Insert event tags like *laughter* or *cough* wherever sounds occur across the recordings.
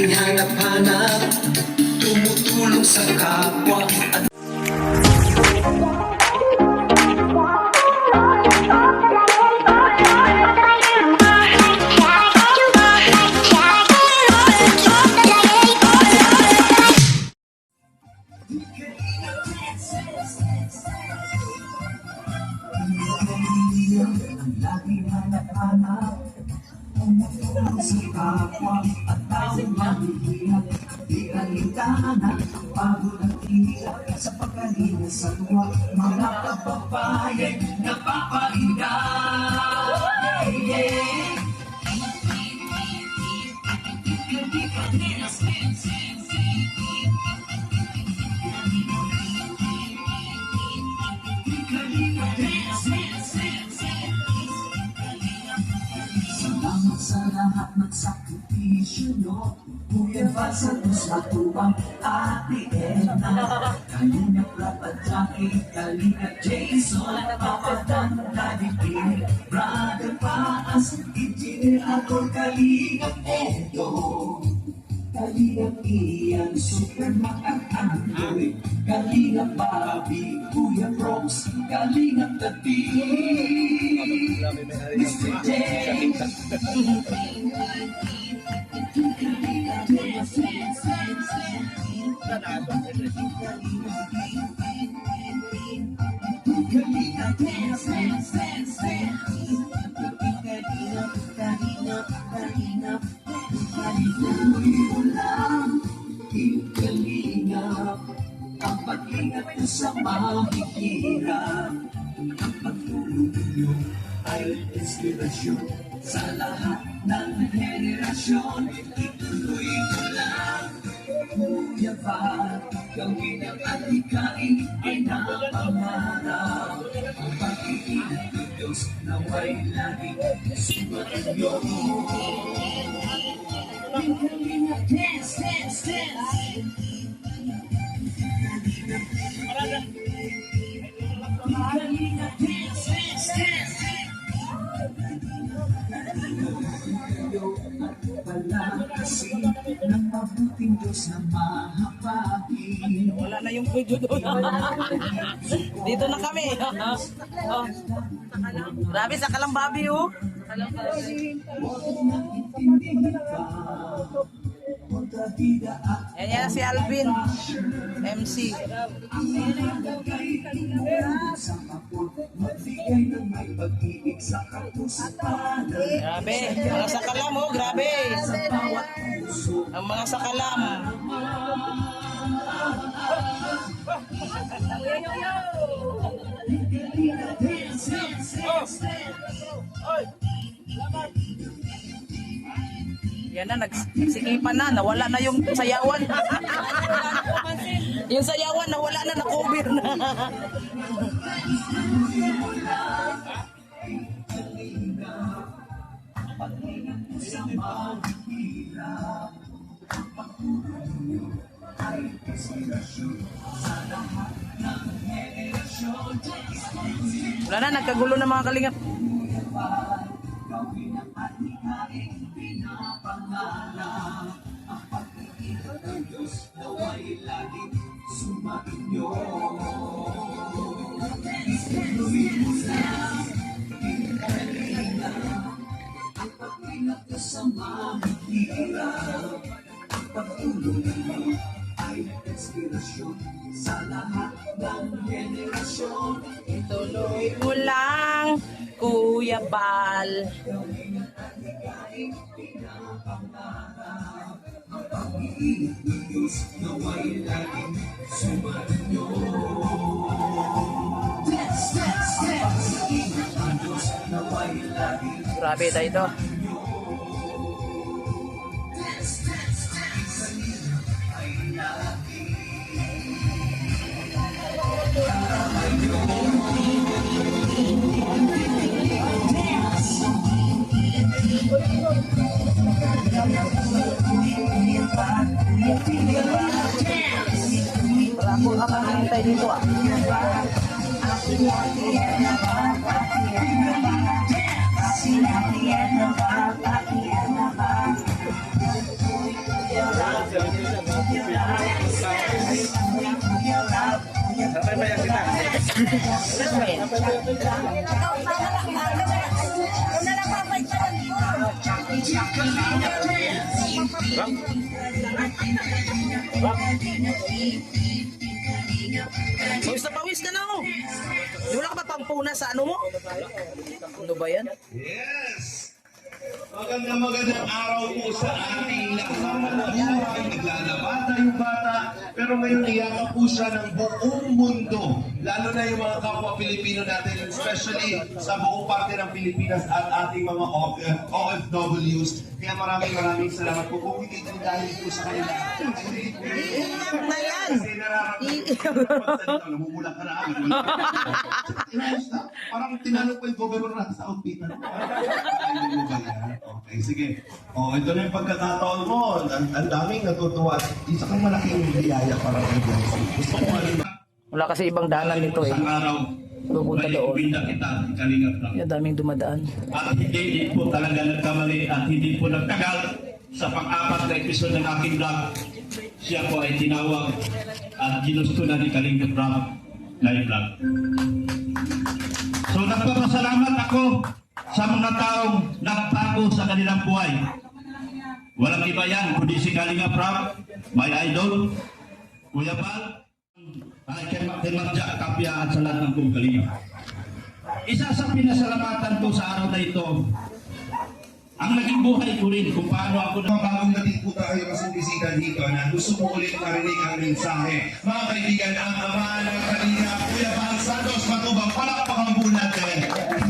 laging hanap-hanap Tumutulong sa kapwa at laging hanap-hanap Tumutulong sa kapwa at taong mahihirap Di alintana, pagod at hirap Sa pagkalina sa tuwa Mga kababayan napapahinga yeah, yeah. Salamat sa lahat ng sakripisyo nyo Kuya Val Santos Matubang Ate Edna Kalina Prapa Jackie Kalina Jason Papa Dan Daddy P Brother Paas Engineer Akor Kalina Edo. Kalina Ian Superman ang Android Kalina Bobby Kuya Bronx Kalina Tati. Mr. J Ang pag-ingat ko sa mahihirap Ang pagtulong ninyo ay inspirasyon Sa lahat ng henerasyon Ituloy mo lang Kuya Val Gawin ang alikain ay napangarap Ang pag-iingat ng Diyos naway laging sumainyo Dance, dance, dance ng mabuting Diyos na mahabagin Wala na yung video doon. Dito na kami. oh. Grabe sa Kalambabi oh. Huwag nang Yan yan si Alvin. MC. Grabe. Mga sakalam oh. Grabe. Ang mga sakalam. Yan na, nagsikipan na, nawala na yung sayawan. *laughs* yung sayawan, nawala na, na-cover na. Wala na, nagkagulo na mga kalingap. Gawin ang pag-iingat ng Diyos naway laging sumainyo Ituloy mo lang Ikalinga Ang pag-ingat ko sa mahihirap Ang pagtulong mo ay inspirasyon sa lahat ng henerasyon Tuloy mo lang, Kuya Bal. Pag-iingat ng Diyos naway laging sumainyo Dance, dance, dance Pag-iingat ng Diyos naway laging Grabe tayo ito. Dito ah. Pawis na pawis ka na oh. Wala ka ba pampuna sa ano mo? Ano ba yan? Yes! Magandang magandang araw po sa ating lahat. Naglalaba tayong bata, pero ngayon iyakap po siya ng buong mundo. Lalo na yung mga kapwa Pilipino natin, especially sa buong parte ng Pilipinas at ating mga OF OFWs. Kaya maraming maraming salamat po. Kung hindi din dahil po sa kanila. Iiyak na yan. Kasi nararamdaman ko namumula ka na agad. Parang tinanong ko yung governor na sa outfit. Ano? Ba yan? Okay, sige. O, ito na yung pagkakataon mo. Ang, ang daming natutuwa. Isa kang malaking biyaya para kay Blessy. Gusto ko nga Wala kasi ibang daanan dito eh. Isang araw, Pupunta doon. ibinda kita, kalingap lang. Yung daming dumadaan. At hindi din po talaga nagkamali at hindi po nagtagal sa pang-apat na episode ng aking vlog. Siya po ay tinawag at ginusto na ni Kalingap Rob live vlog. So nagpapasalamat ako sa mga taong nagtago sa kanilang buhay. Walang iba yan, kundi si Kalingap Rob, my idol, Kuya Bal, ay kay Magja Kapya at sa lahat ng buong Kalingap. Isa sa pinasalamatan ko sa araw na ito, ang naging buhay ko rin kung paano ako na... Bagong dating po tayo kasi bisita dito na gusto ko ulit marinig ang mensahe. Mga kaibigan, ang ama ng kanina, Kuya Bal Santos Matubang, palakpakan po natin. Mabilis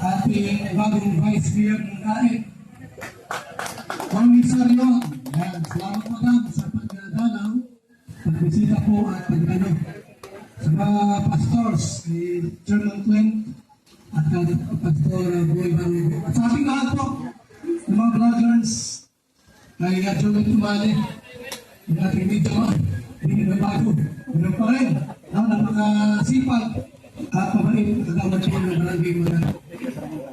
ating bagong vice mayor ng kahit Juan Misario, yan, salamat po dam sa pagdadalaw, pagbisita po at pagdano sa mga pastors, ni Chairman Clint at Pastor Boy Bang. At sa ating lahat po, ng mga brothers, kay Chairman Tumali, yung ating medyo, hindi na bago, meron pa rin, ang napakasipag at mabait, kagawad po ng barangay mga.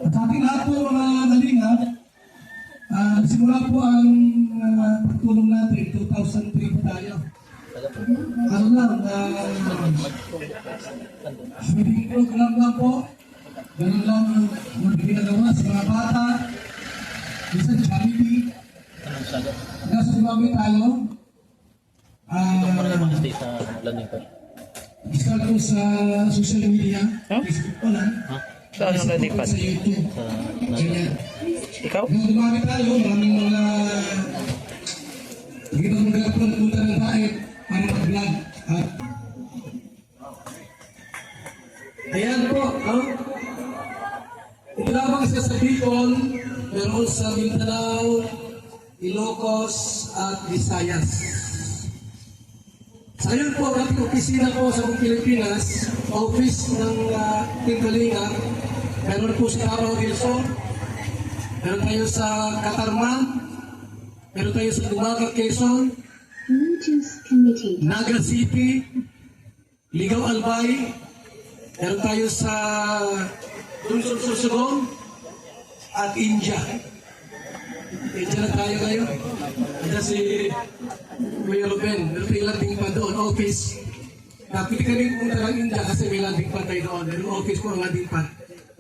At sa ating lahat po mga kalingap, Ah, simula po ang uh, pagtulong natin, 2003 po tayo. Ano lang, uh, feeding program lang po. Ganun lang ang ginagawa sa mga bata. Minsan charity. Hanggang sa sumami tayo. Ah, start po sa social media. Facebook po lang. Saan po nalipat? Sa YouTube. Ganyan. Ikaw? Nung dumami tayo, maraming mga hindi na mga punta ng diet para mag-vlog. At Ayan po, no? Ito lamang siya sa Bicol, meron sa Mindanao, Ilocos, at Visayas. Sa ngayon po, ang ating opisina po sa buong Pilipinas, office ng uh, Team Kalinga, meron po sa Araw Wilson, Meron tayo sa Katarman. Meron tayo sa Dumaga, Quezon. Naga City. Ligaw Albay. Meron tayo sa Luzon, Sorsogon. At India. India na tayo ngayon. Ito si Kuya Ruben. Tayong landing pa doon, office. Napili kami punta ng India kasi may landing pa tayo doon. Meron office po ang landing pa.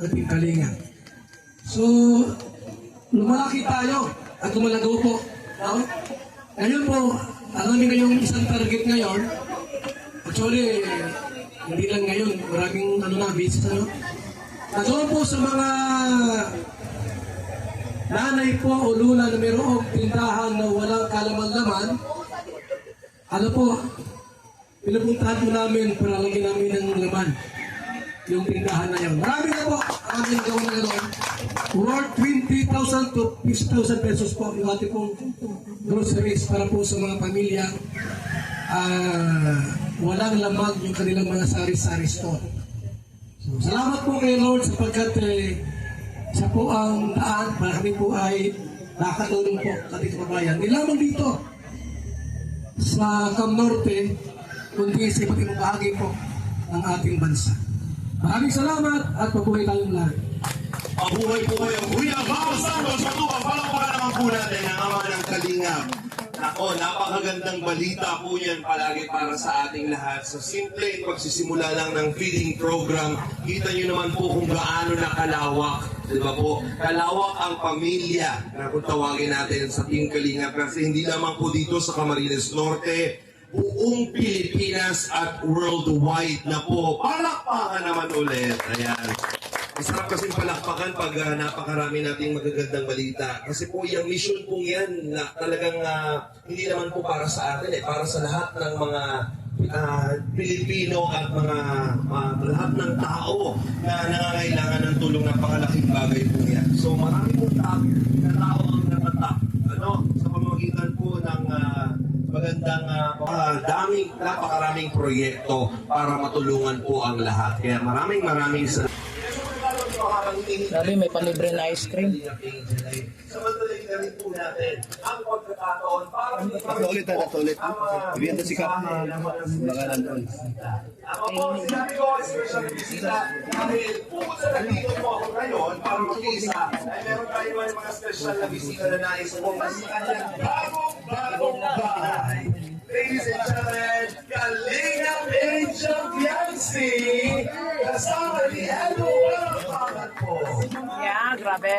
Ating kalinga. So, lumalaki tayo at lumalagaw po. No? Ngayon po, alam niyo ngayong isang target ngayon, actually, hindi lang ngayon, maraming ano na, visit ano. Nagawa po sa mga nanay po o lula na mayroong tindahan na walang kalaman-laman, ano po, pinupuntahan po namin para lagyan namin ng laman. yung tindahan na yun. Marami na po ang aming gawin na doon. Worth 20,000 to 50,000 pesos po yung ating pong groceries para po sa mga pamilya ah walang lamang yung kanilang mga sari-sari store. So, salamat po kay Lord sapagkat eh, siya po ang daan para kami po ay nakatulong po sa ating kababayan. Hindi dito sa Cam Norte, kundi sa iba't bahagi po ng ating bansa. Maraming salamat at mabuhay tayong lahat. Mabuhay po kayo. Kuya Bao Santos, matupang palakpakan po natin ang ama ng Kalingap. Ako, napakagandang balita po yan palagi para sa ating lahat. Sa simple pagsisimula lang ng feeding program, kita nyo naman po kung gaano na kalawak. Di po? Kalawak ang pamilya na kung tawagin natin sa Team kasi hindi lamang po dito sa Camarines Norte, buong Pilipinas at worldwide na po. Palakpakan naman ulit. Ayan. Masarap kasing palakpakan pag ah, napakarami nating magagandang balita. Kasi po yung mission pong yan na talagang ah, hindi naman po para sa atin eh, para sa lahat ng mga ah, Pilipino at mga ah, lahat ng tao na nangangailangan ng tulong napakalaking bagay po yan. So marami pong tao na tao ang natatak ano, sa pamamagitan po ng ah, magandang uh, daming, napakaraming proyekto para matulungan po ang lahat. Kaya maraming maraming salamat. Sabi, may palibre na ice cream. Samantalahin na rin po natin ang pagkakataon para Ulit na ulit. Ibigyan si Kap. Mga nandun. Ako po, sinabi ko, special bisita, dahil bukod sa nandito po ako ngayon para mag-isa, ay meron tayo mga special na bisita na nais po sa kanyang bagong-bagong bahay. Ladies and gentlemen, Kalinga Angel Bianci, kasama ni Hello, po. Yeah, grabe.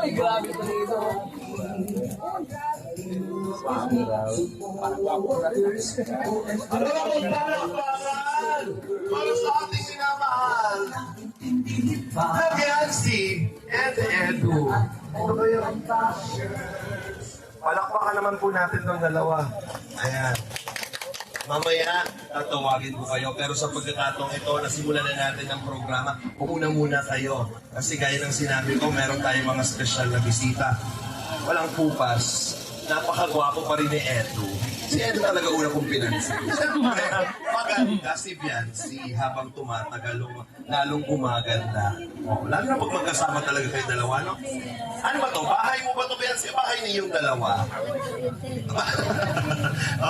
Uy, grabe ko dito. Ano ba kung palakpakan para sa ating minamahal na Bianci and Edu? Palakpakan naman po natin ng dalawa. Ayan. Mamaya, tatawagin ko kayo. Pero sa pagkakataong ito, nasimulan na natin ang programa. Umuna muna kayo. Kasi gaya ng sinabi ko, meron tayong mga special na bisita. Walang pupas. Napakagwapo pa rin ni Edu. Si Edu talaga una kong pinansin. *laughs* Maganda si Biancy habang tumatagal, lalong gumaganda. Oh, lalo na pag magkasama talaga kayo dalawa, no? Ano ba to? Bahay mo ba to, Biancy? Bahay niyong dalawa? *laughs*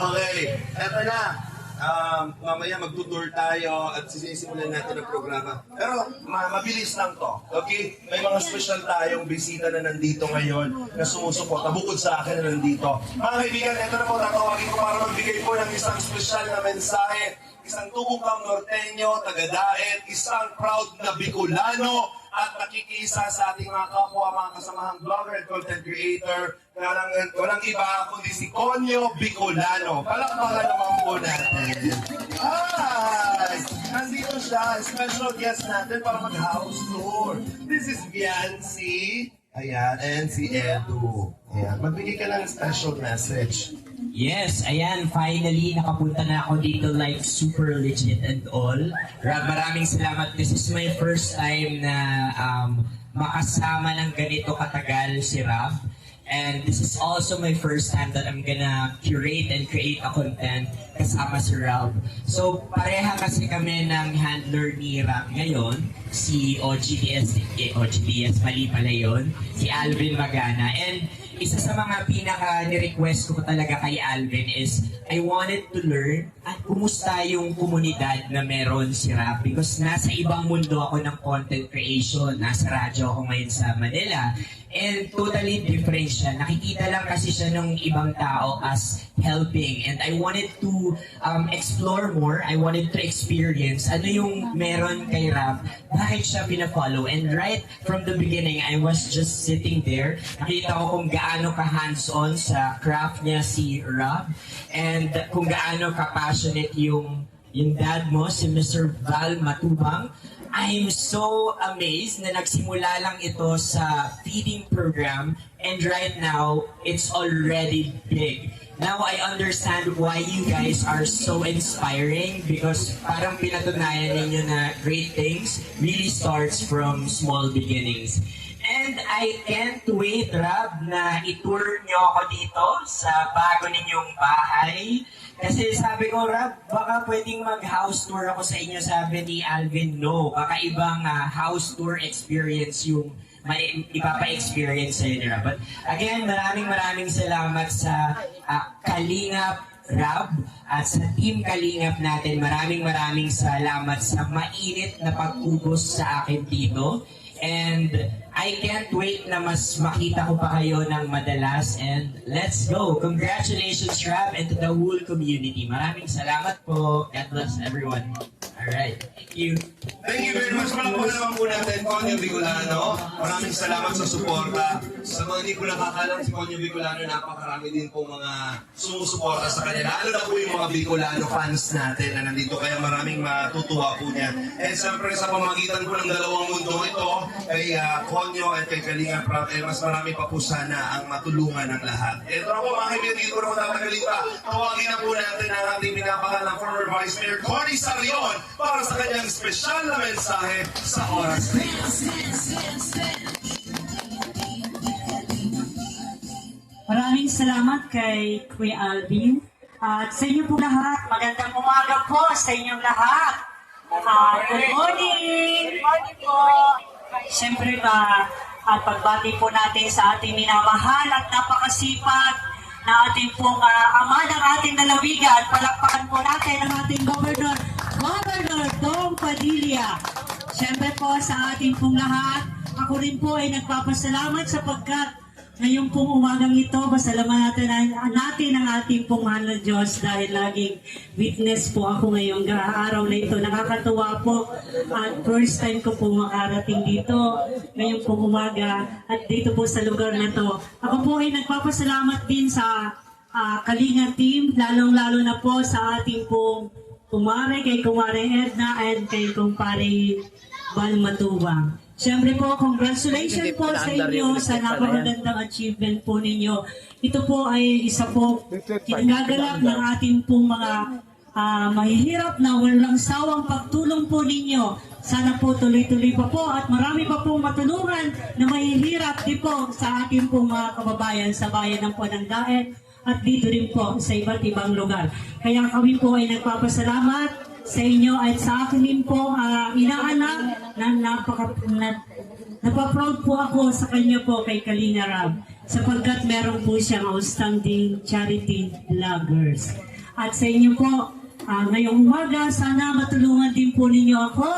okay, eto na. Um, mamaya magtutour tayo at sisisimulan natin ang programa. Pero ma- mabilis lang to. Okay? May mga special tayong bisita na nandito ngayon na sumusuporta bukod sa akin na nandito. Mga kaibigan, ito na po tatawagin ko para magbigay po ng isang special na mensahe. Isang tubong kang norteño, taga-daet, isang proud na Bicolano at nakikisa sa ating mga kapwa, mga kasamahang vlogger and content creator. Walang, walang iba kundi si Conyo Bicolano. Palakpakan naman po natin. Hi! Nandito siya, special guest natin para mag-house tour. This is Biancy. Ayan, and si Edu. Ayan, magbigay ka ng special message. Yes, ayan, finally, nakapunta na ako dito like super legit and all. Ra- Maraming salamat. This is my first time na um, makasama ng ganito katagal si Raf. And this is also my first time that I'm gonna curate and create a content kasama si Ralph. So, pareha kasi kami ng handler ni Ralph ngayon, si OGBS, eh, OGBS, mali pala yun, si Alvin Magana. And isa sa mga pinaka ni-request ko talaga kay Alvin is I wanted to learn at kumusta yung komunidad na meron si Rap because nasa ibang mundo ako ng content creation. Nasa radyo ako ngayon sa Manila and totally different siya. Nakikita lang kasi siya ng ibang tao as helping and I wanted to um, explore more. I wanted to experience ano yung meron kay Rap, bakit siya pina-follow and right from the beginning I was just sitting there. Nakita ko kung gaano ka hands-on sa craft niya si Rob and kung gaano ka passionate yung yung dad mo, si Mr. Val Matubang. I'm so amazed na nagsimula lang ito sa feeding program and right now, it's already big. Now I understand why you guys are so inspiring because parang pinatunayan ninyo na great things really starts from small beginnings. And I can't wait, Rab, na itour nyo ako dito sa bago ninyong bahay. Kasi sabi ko, Rab, baka pwedeng mag-house tour ako sa inyo. Sabi ni Alvin, no. Kakaibang ah, house tour experience yung may ipapa-experience sa inyo. But again, maraming maraming salamat sa ah, Kalingap Rab at sa Team Kalingap natin. Maraming maraming salamat sa mainit na pagkubos sa akin dito. And I can't wait na mas makita ko pa kayo ng madalas. And let's go! Congratulations, Rab, and to the whole community. Maraming salamat po. God bless everyone. Alright, thank you. Thank you very much. Palakpakan naman po natin, Conyo Bicolano. Maraming salamat sa suporta. Sa mga hindi ko nakakalam, si Conyo Bicolano, napakarami din po mga sumusuporta sa kanya. Lalo na po yung mga Bicolano fans natin na nandito. Kaya maraming matutuwa po niya. And siyempre sa pamagitan po ng dalawang mundo ito, kay uh, Conyo at kay Kalinga Prab, eh, mas marami pa po sana ang matulungan ng lahat. Ito na po mga kaibigan, dito ko naman tatagalin pa. Tawagin na po natin ang ating pinapakal ng former Vice Mayor Connie Sarion para sa kanyang espesyal na mensahe sa oras. Maraming salamat kay Kuya Alvin. At sa inyo po lahat, magandang umaga po sa inyong lahat. Ah, good morning! Good morning po! Siyempre ba, at pagbati po natin sa ating minamahal at napakasipag na ating pong ah, ama ng ating lalawigan. Palakpakan po natin ang ating Governor, Governor Dong Padilla. Siyempre po sa ating pong lahat, ako rin po ay nagpapasalamat sapagkat ngayong pong umagang ito, pasalamatan natin, natin ang ating pong mahal na Diyos dahil laging witness po ako ngayong ga- araw na ito. Nakakatuwa po at first time ko po makarating dito ngayong pong umaga at dito po sa lugar na to. Ako po ay nagpapasalamat din sa ah, Kalinga team, lalong-lalo na po sa ating pong kumare, kay kumare Edna and kay kumpare Bal Matubang. Siyempre po, congratulations po sa inyo sa napakagandang achievement po ninyo. Ito po ay isa po kinagagalak ng ating pong mga ah, mahihirap na walang sawang pagtulong po ninyo. Sana po tuloy-tuloy pa po at marami pa po matulungan na mahihirap din po sa ating pong mga kababayan sa bayan ng Panandaet at dito rin po sa iba't ibang lugar. Kaya kami po ay nagpapasalamat sa inyo at sa akin din po ah, inaanak na napaka na, napaproud po ako sa kanya po kay Kalina Rab sapagkat meron po siyang outstanding charity vloggers. At sa inyo po, ah, ngayong umaga, sana matulungan din po ninyo ako.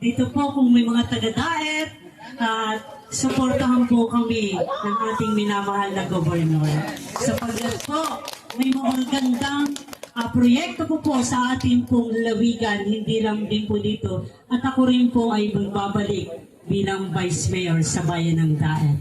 Dito po kung may mga taga-daet, at suportahan po kami ng ating minamahal na gobernador. Sapagkat po, may magandang ah, proyekto po po sa ating pong lawigan, hindi lang din po dito. At ako rin po ay magbabalik bilang Vice Mayor sa Bayan ng Daet.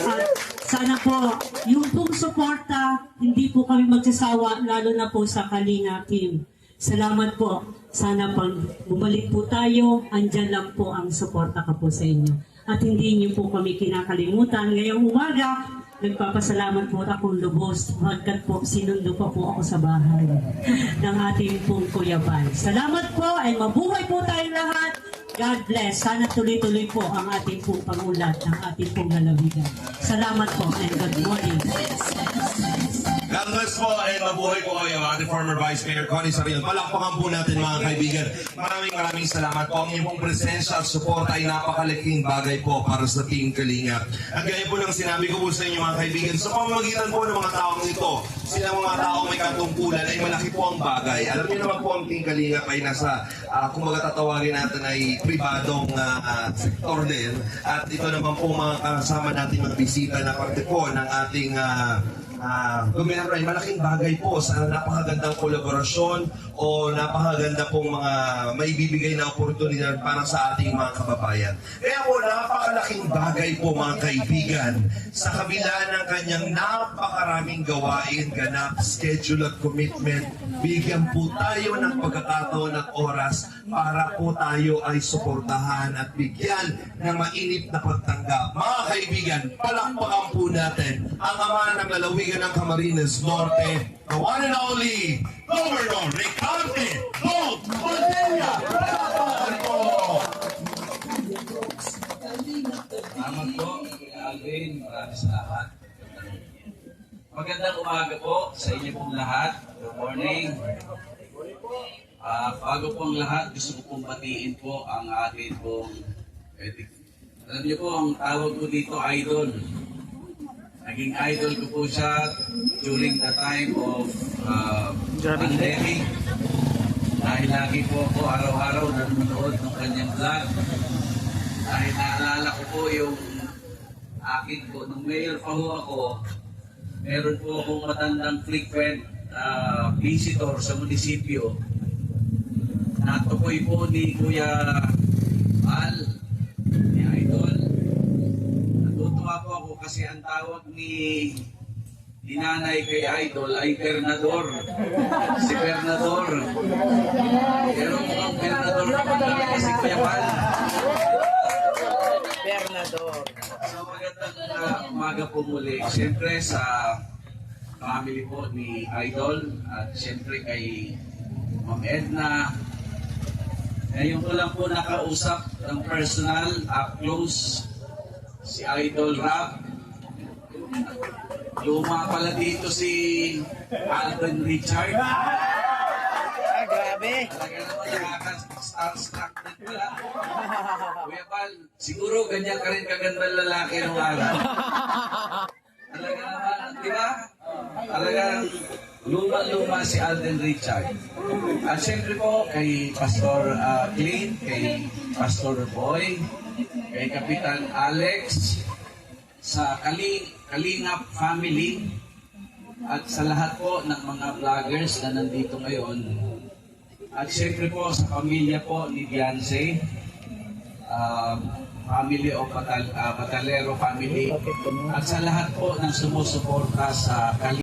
At sana po, yung pong suporta, hindi po kami magsasawa, lalo na po sa Kalinga team. Salamat po. Sana pag bumalik po tayo, andyan lang po ang suporta ka po sa inyo. At hindi niyo po kami kinakalimutan. Ngayong umaga, nagpapasalamat po akong lubos hanggat po sinundo pa po ako sa bahay *laughs* ng ating pong Kuya Bal. Salamat po ay mabuhay po tayong lahat. God bless. Sana tuloy-tuloy po ang ating pong pangulat ng ating pong lalawigan. Salamat po and good morning. God bless po and mabuhay po kayo, ating former Vice Mayor Connie Sarion. Palakpakan po natin mga kaibigan. Maraming maraming salamat po. Ang inyong pong presensya at support ay napakalaking bagay po para sa Team Kalinga. At gaya po ng sinabi ko po sa inyo mga kaibigan, sa pamamagitan po ng mga taong ito, sila mga taong may katungkulan ay malaki po ang bagay. Alam niyo naman po ang Team Kalinga ay nasa, uh, kung tatawagin natin ay pribadong ah, sektor din. At ito naman po mga kasama natin magbisita na parte po ng ating ah, Ah, gobernador ay malaking bagay po sa napakagandang kolaborasyon o napakaganda pong mga maibibigay na oportunidad para sa ating mga kababayan. Kaya po napakalaking bagay po mga kaibigan sa kabila ng kanyang napakaraming gawain, ganap, schedule at commitment, bigyan po tayo ng pagkakataon at oras para po tayo ay suportahan at bigyan ng mainit na pagtanggap. Mga kaibigan, palakpakan po natin ang ama ng lalawigan lalawigan ng Camarines Norte, the one and only Governor Ricarte Gold po! Salamat po, Alvin. Maraming salamat. Magandang umaga po sa inyo pong lahat. Good morning. Ah, bago po ang lahat, gusto ko pong batiin po ang atin pong etik. Alam niyo po, ang tawag ko dito, idol. Naging idol ko po siya during the time of uh, pandemic. Dahil lagi po ako araw-araw nanonood ng kanyang vlog. Dahil naalala ko po yung akin po, nung mayor pa ho ako, meron po akong matandang frequent ah, visitor sa munisipyo. Natukoy po ni Kuya Al, kasi ang tawag ni ni nanay kay Idol ay Bernador. Si Bernador. Pero mukhang Bernador talaga si Kuya Al. Bernador. So magandang uh, umaga po muli. Siyempre sa family po ni Idol at siyempre kay Ma'am Edna. Ngayon ko lang po nakausap ng personal, up close, si Idol Rap. Luma pala dito si Alvin Richard. Ah, grabe. Talaga naman nakaka-starstruck din pala. Kuya Pal, siguro ganyan ka rin kagandang lalaki nung araw. Talaga naman, di ba? Talagang luma-luma si Alden Richard. At siyempre po kay Pastor uh, Clint, kay Pastor Boy, kay Kapitan Alex, sa Kali, Kalingap family, at sa lahat po ng mga vloggers na nandito ngayon. At siyempre po sa pamilya po ni Beyonce, um, family o Patal, ah, Patalero family, at sa lahat po ng sumusuporta sa Kali.